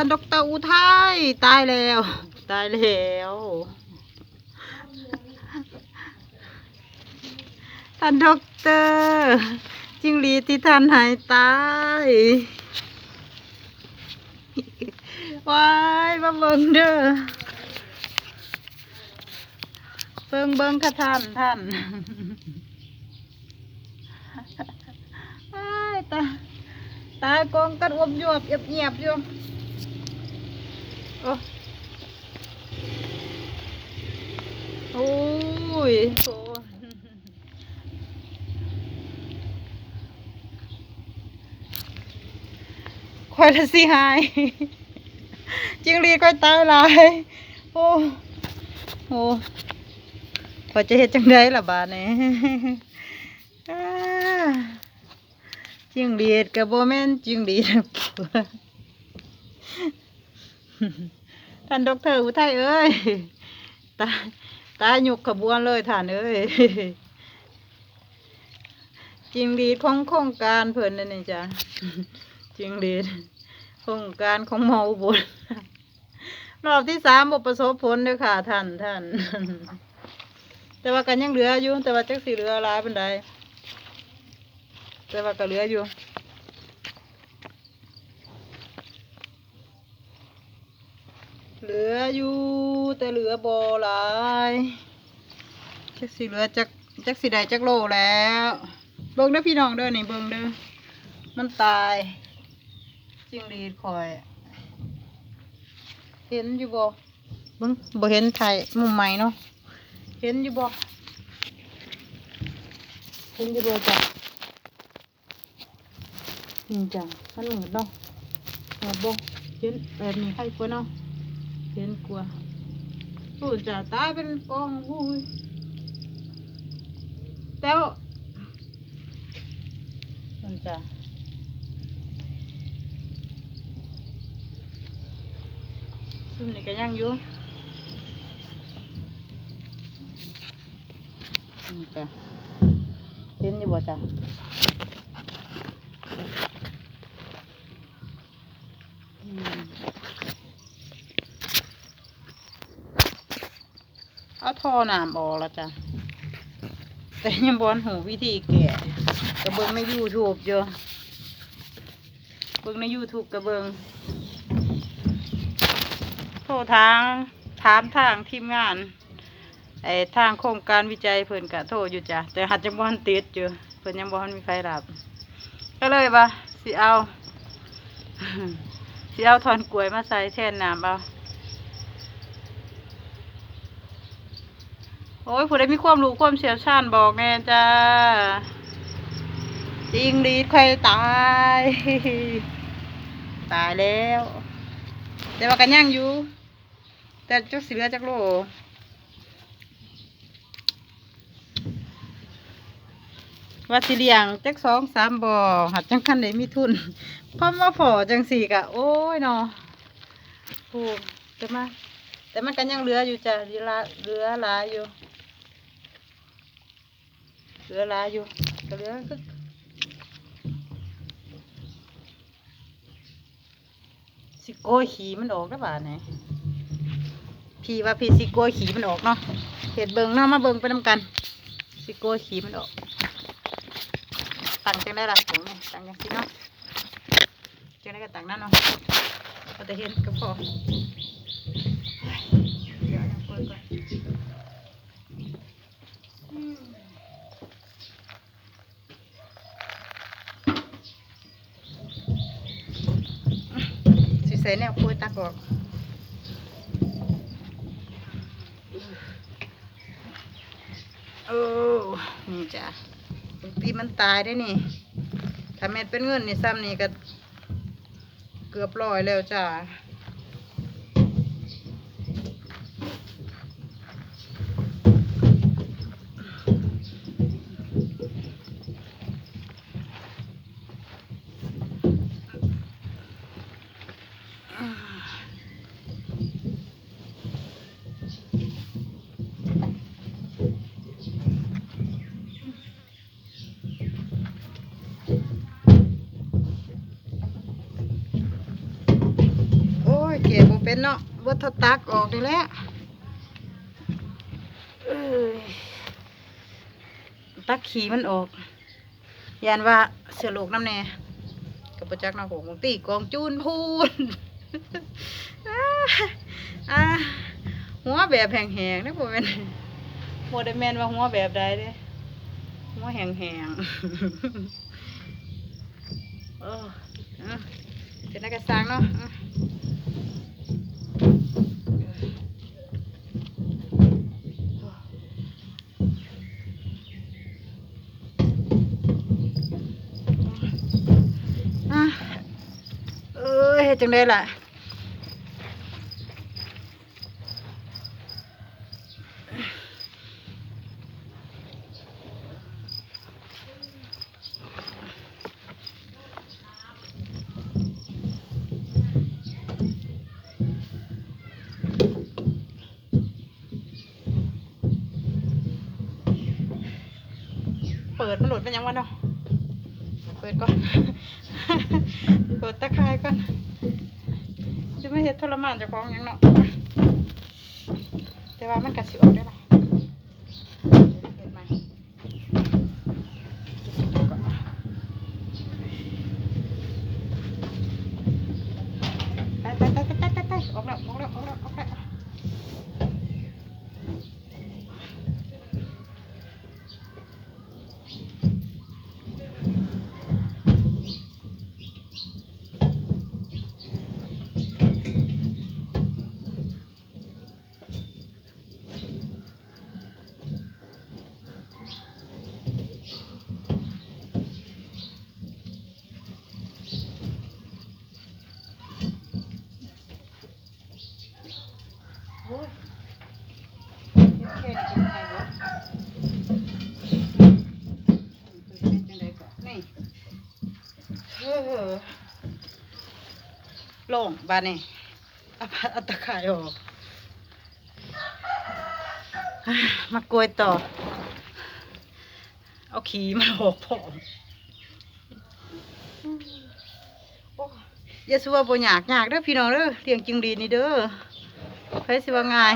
ท่านดอกเตอรอุทัยตายแล้ว ตายแล้ว ท่านดอกเตอรจิงหรีที่ท่านหายตายว้ายมาเบิ่งเด้อเบิ่งเบิ่งค่ะท่านท่านตายตายกองกันอวบยวบเอียบเงียบอยู่ โอ้โอ้ยโอ้คอยละสิหายจิงรีค่อยตายหลาย โอ้โอ้พอจะเฮ็ดจังได้ล่ะบาดนี้อ้าจิงรีดกับโบแม่นจิงรีด ท่านดรอุทัยเอ้ย ตาตาหยุกขบวนเลยท่านเอ้ยจริงหรีของโครงการเพิ่นนั่นนี่จ้ะจริงหรีโครงการของหมออุบลรอบที่สามบประสบผลเด้อค่ะท่านท่าน แต่ว่ากันยังเหลืออยู่ แต่ว่าจักสิเหลือหลายเป็นใดแต่ว่าก็เหลืออยู่ เหลืออยู่แต่เหลือบ่หลายจักสิเหลือจักจักสิได้จักโลแล้วเบิ่งเด้อพี่น้องเด้อนี่เบิ่งเด้อมันตายจิงรีดคอย เห็นอยู่บ่เบิ่งบ่เห็นไทยมุมใหม่เนาะเห็นอยู่บ่เห็นอยู่บ่จ้ะจริงจังมันเหมือนเนาะเหมือนบ่เห็นแบบนี้ใครกลัวเนาะ ห็นกลัวโอ้จ้ะตายเป็นกองอุ้ยแล้วมันจ้ะซุ่มนี่ก็ยังอยู่นี่จ้ะเห็นอยู่บ่จ้ะอืมเอาท่อน้ำออกแล้วจ้ะแต่ยังบอนหูวิธีแก่กระเบิงใน YouTube อยู่เบิ่งใน YouTube กระเบิงโทรทางถามทางทีมงานไอ้ทางโครงการวิจัยเพิ่นกะโทรอยู่จ้ะแต่หัดจังบ่ทันติดอยู่เพิ่นยังบ่ทันมีใครรับ ก็เลยว่าสิเอาสิเอาถอนกล้วยมาใส่แทนน้ำเอา อ้ยผู้ใดมีความรู้ความเชี่ยวชาญบอกแน่จ้าจริงดีใครตาย ตายแล้ว แต่ว่ากันย่างอยู่ แต่จักสิเหลือจักโลว่าสิเลี้ยงจักสองสามบ่อหัดจังคันได้มีทุนพอมาพอจังสี่กะ โอ้ยเนาะโอ้แต่มาแต่มันกันยังเหลืออยู่จ้ะเหลือหลายเหลือหลายอยู่ เหลือลายอยู่ก็เหลือคือสิโกยขี่มันออกได้ป่ะเนี่ยพี่ว่าพี่สิโกยขี่มันออกเนาะเห็ดเบิงเนาะมาเบิงไปนำกัน สิโกยขี่มันออกตั้งจังได้ละถุงนี่ตั้งจังสิเนาะจังได้ก็ตั้งนั่นเนาะก็จะเห็นก็พอเดี๋ยวเอาเปิดก่อน สิใส่แนวคุยตากออกโอ้นี่จ้ะบางทีมันตายได้นี่ ถ้าเม็ดเป็นเงินนี่ซ้ำนี่ก็เกือบลอยแล้วจ้ะ เป็นเนาะวัฏตักออกนี่แหละเอ้ยตักขี่มันออกยานว่าเสือโลกน้ำแน่กับประจักษ์นาโหงตีกองจูนพูนหัวแบบแหงๆนะผมเป็นโมเดแมนว่าหัวแบบใดเด้หัวแหงๆเออเป็นนักกระสังเนาะเอ้ยเฮ็ด จังได้ล่ะเปิดมันหลุดเป็นยังวะเนาะ ดก่อน เปิดตะไคร้ก่อน จะไม่เห็นทรมานจะคล้องยังเนาะ แต่ว่ามันกัดสิออกได้ละเดี๋ยวเฮ็ดใหม่ก่อนไปไปไปไปไปไปออกแล้วออกแล้วออกแล้วออกแล้ว โอ้ยเฮ็ดแค่นี้เป็นไงวะเป็นจังไดก่อนนี่เออโล่งบานนี่เอาเอาตะข่ายออกมากลวยต่อ เอาขี้มาออกพร้อมโอ้ยอย่าสัวบ่อยากยากเด้อพี่น้องเด้อเลี้ยงจิงหรีดนี่เด้อเฮ้ยสิว่าง่าย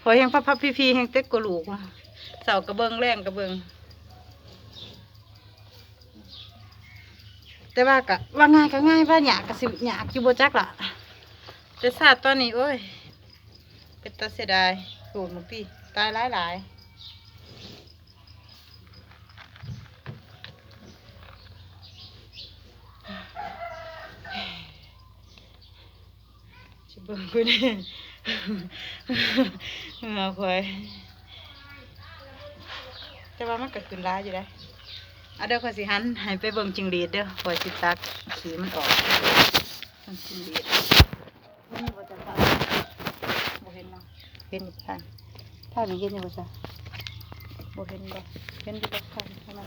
พอแหงพับพับพี่พีแหงเต็กกว่าลูกเสากระเบิงแรงกระเบิง แต่ว่ากะว่าง่ายก็ง่ายว่าหยากก็สิหยากอยู่บ่จักล่ะแต่ศาสตร์ตอนนี้โอ้ย เป็นตาเสียดายโหดมุกพี่ตายหลายหลายชิเบิ่งกูนี่เหงาควายแต่ว่ามันก็ขึ้นร้ายอยู่ได้ เอาเดี๋ยวขอยสิหันให้ไปเบิ่งจิงหรีดเด้อขอยสิตักสีมันออกมันจิงหรีดนี่บ่จะฟังบ่เห็นเนาะเห็นอยู่ทางทางนี้เห็นอยู่บ่จ้ะบ่เห็นบ่เห็นอยู่บ่ทางเอามา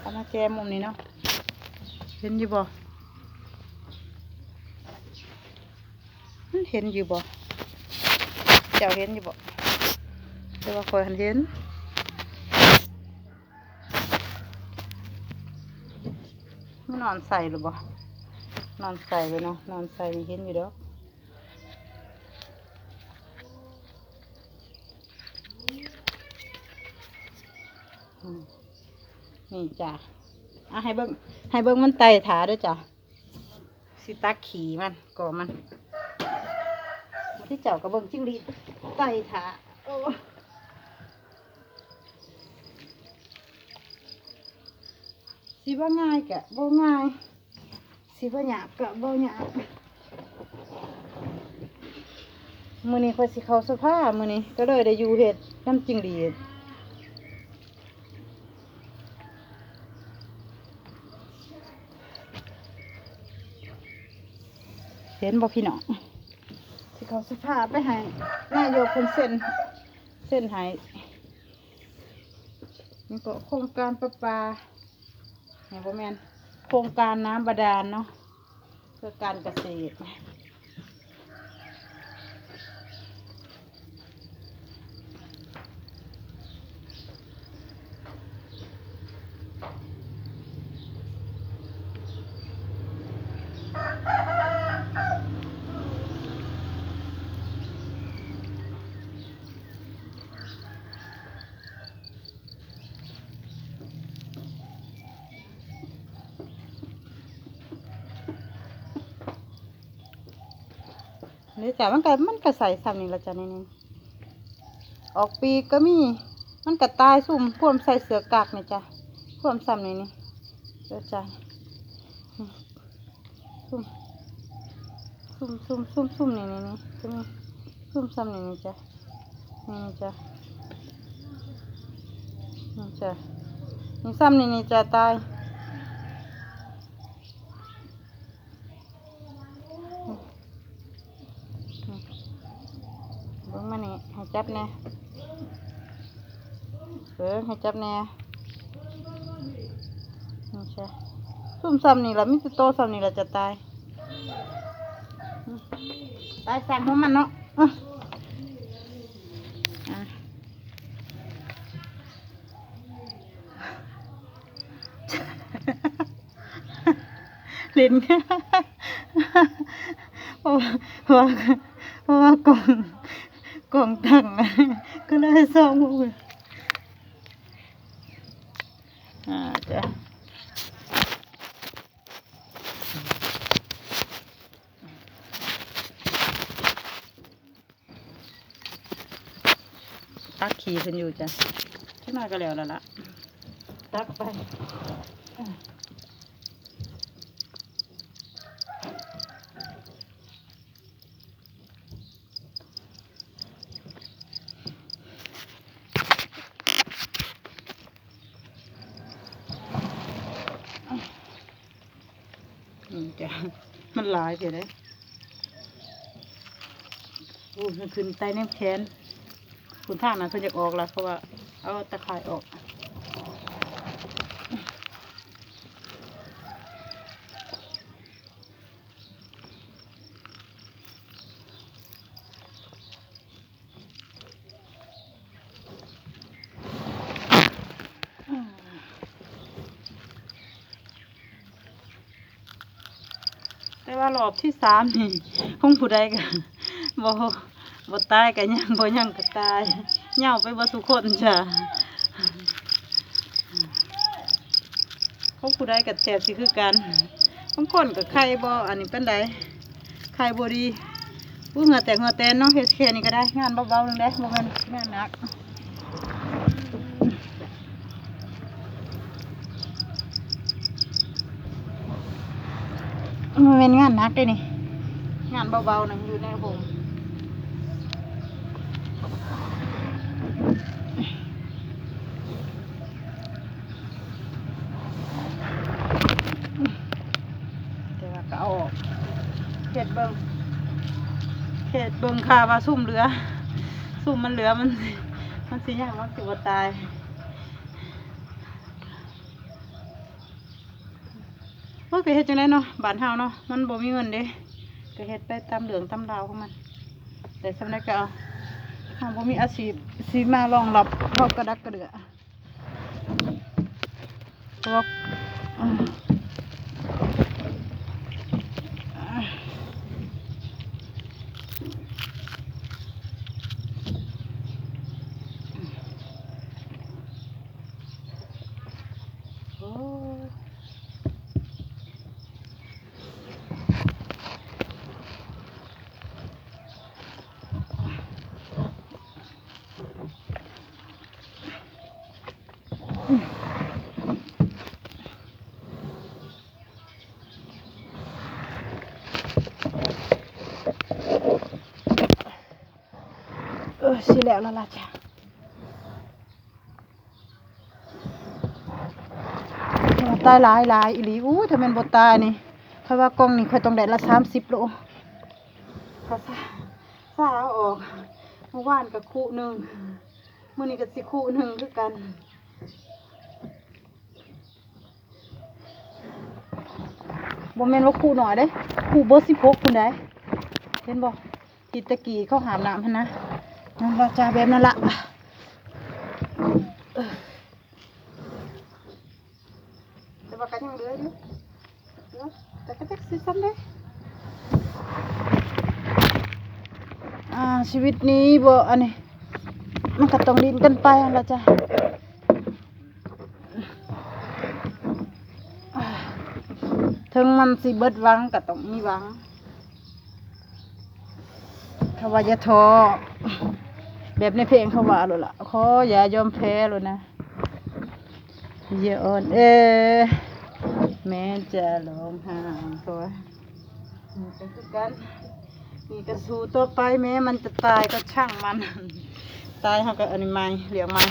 เอามาแจมมุมนี้เนาะเห็นอยู่บ่มันเห็นอยู่บ่เจ้าเห็นอยู่บ่แต่ว่าคอยหันเห็นมั นอนใส่หรือบ่นอนใส่เลยเนาะนอนใส่เห็นอยู่เด้ออืมนี่จ้ะอะให้เบิ้งให้เบิ้งมันไต่ถาด้วยจ้ะสิตักขี่มันก่อมันที่เจ้ากับเบิ่งจิ้งหรีดไต่ถาโอ้ สิว่าง่ายกะบ่ง่าย สิว่าหยาบกะบ่หยาบมื้อนี้ค่อยสิเข้าสภาพมื้อนี้ก็เลยได้อยู่เฮ็ดน้ำจิ้งหรีดเห็นบ่พี่น้องสิเขาสภาพไปให้นายกคนเซ็นเซ็นให้นี่ก็โครงการประปาเนี่ยพ่อแม่นโครงการน้ำบาดาลเนาะเพื่อการเกษตร นี่จ้ะมันก็มันก็ใส่ซ้ำนี่ละจ้ะนี่นี่ออกปีก็มี มันก็ตายซุ่มพ่วมใส่เสือกากนี่จ้ะพ่วมซ้ำนี่นี่เด้อจ้ะซุ่มซุ่มซุ่มซุ่มซุ่มนี่นี่นี่ซุ่มซุ่มซ้ำนี่นี่จ้ะนี่นี่จ้ะนี่จ้ะนี่ซ้ำนี่นี่จ้ะตาย เบิ่งมานี่ให้ จับแน่เบิ่งให้จับแน่นี่ใช่ซุ่มซ้ำนี่ละมิสโตซ้ำนี่ละจะตายตายสั่งของมันเนาะอะอะเล่นเพราะว่าเพราะว่าเพราะว่ากล่อง กล่องตังอะก็เลยสองมืออ่าจ้ะตักขี่ขึ้นอยู่จ้ะขึ้นมาก็แล้วแล้วล่ะตักไป อืมจ้ะมัน หลายเสียเลยโอ้มันขึ้นใตแนมแขนคุณทางนั้นเพิ่นจะออกแล้วเพราะว่า เอาตะข่ายออก แต่ว่ารอบที่สามนี่คงผู้ใดก็บ่บ่ตายก็ยังบ่ยังก็ตายเหย่าไปบ่ทุกคนจ้ะคงผู้ใดก็แทบสิคือกันบางคนก็ไข้บ่อันนี้เป็นไดไข้บ่ดีอู้เหงื่อแตกเหงื่อแตนเนาะเฮ็ดแค่นี้ก็ได้งานเบาๆนึงเด้บ่แม่นงานหนัก มันเป็นงานนักเลยนี่ งานเบาๆนะอยู่ในผมเดี๋ยวก็เอาออกเห็ดเบิงเห็ดเบิงค่ะว่าซุ่มเหลือ ซุ่มมันเหลือมัน มันสิยากมันสิบ่ตาย ว่า ไปเฮ็ดจังไดเนาะบ้านเฮาเนาะมันบ่มีเงินเด้ก็เฮ็ดไปตามเหลืองตามราวของมัน แต่สำนับก็เอาเฮาบ่มีอาชีพสิมารองรับพอกระดักกระเดือเพราะว่ สิแล้วล้วล่ะจ้ะว่าตายหลายหลายอีหลีอู้ถ้าม่นบ่ตายนี่ค่อยว่ากล่องนี่ค่อยต้องได้ละ30โลเขาซาซาเอาออกเมื่อวานก็คู่หนึ่งมื้อนี้ก็สิคู่หนึ่งคือกันบ่แม่นว่าคู่หน้อยเด้คู่เบอร์16พุ่นได้เห็นบ่ที่ตะกี้เขาหามน้ำนะ นั่นว่าจ้าแบบนั้นละเออแต่ว่ากันยังเหลืออยู่เหลือแต่ก็จักสิซ้ำเด้อ่าชีวิตนี้บ่อันนี้มันก็ต้องดินกันไปละจ้ะอ่าถึงมันสิเบิดวังก็ต้องมีวังถ้าว่าอย่าท้อ แบบในเพลงเขาว่าเลยล่ะขออย่ายอมแพ้เลยนะอย่าอ่อนเอแม้จะร้องไห้ตัวก็คือกันนี่ก็สู้ต่อไปแม้มันจะตายก็ช่างมัน ตายเขาก็อันนี้ไม่เหลียงไม่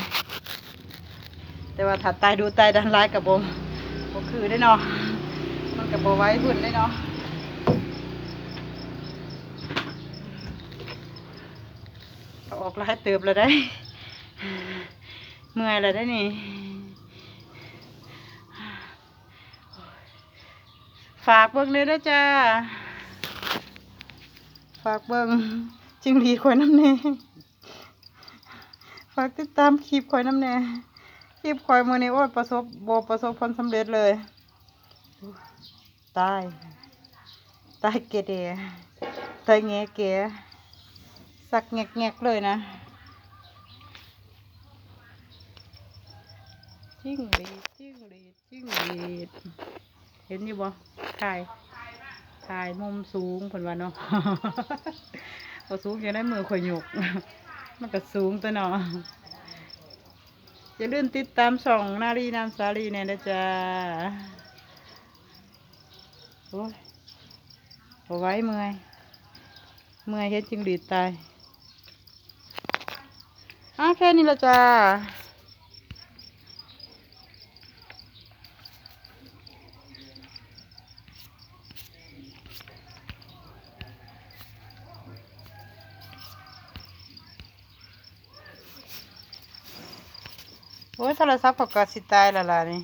แต่ว่าถ้าตายดูตายดันร้ายกับผมก็คือได้เนาะมันกับบไว้หุ่นได้เนาะเออกแล้วให้เติบเลยได้ เมื่อยแล้วได้นี่ฝากเบิ่งเลยด้วยจ้า ฝากเบิ่งจิงหรีข่อยน้ำแน่ฝากติดตามคลิปข่อยน้ำแน่คลิปข่อยมือนี้โอ้ประสบโบประสบผลสำเร็จเลย ตาย ตายเกเดตายแงเก สักแงกแงกๆเลยนะจิ้งหรีดจิ้งหรีดจิ้งหรีดเห็นอยู่บ่ถ่ายถ่ายมุมสูงเพิ่นเนาะพอสูงอย่างได้มือข่อยหยก มันก็สูงตัวเนาะอย่าลืมติดตามช่องนารีนามสาลีเนี่ยนะจ๊ะโอ้ยเอาไว้เมื่อย เมื่อยเฮ็ดจิงหรีดตาย อะแค่นี้ละจ้าโอ้ยโทรศัพท์ก็กดสิตายละล่ะนี่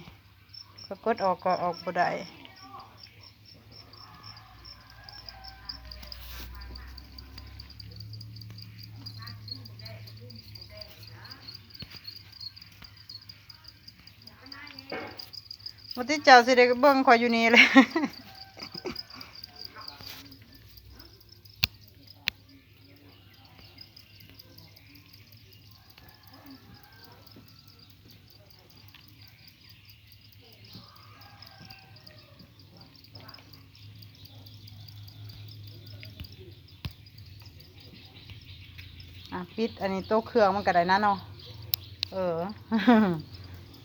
ก็กดออกก็ออกบ่ได้ วันที่เจ้าสิได้เบิ่งข่อยอยู่นี่เลยอะปิดอันนี้โต๊ะเครื่องมันก็ได้นะเนาะเออ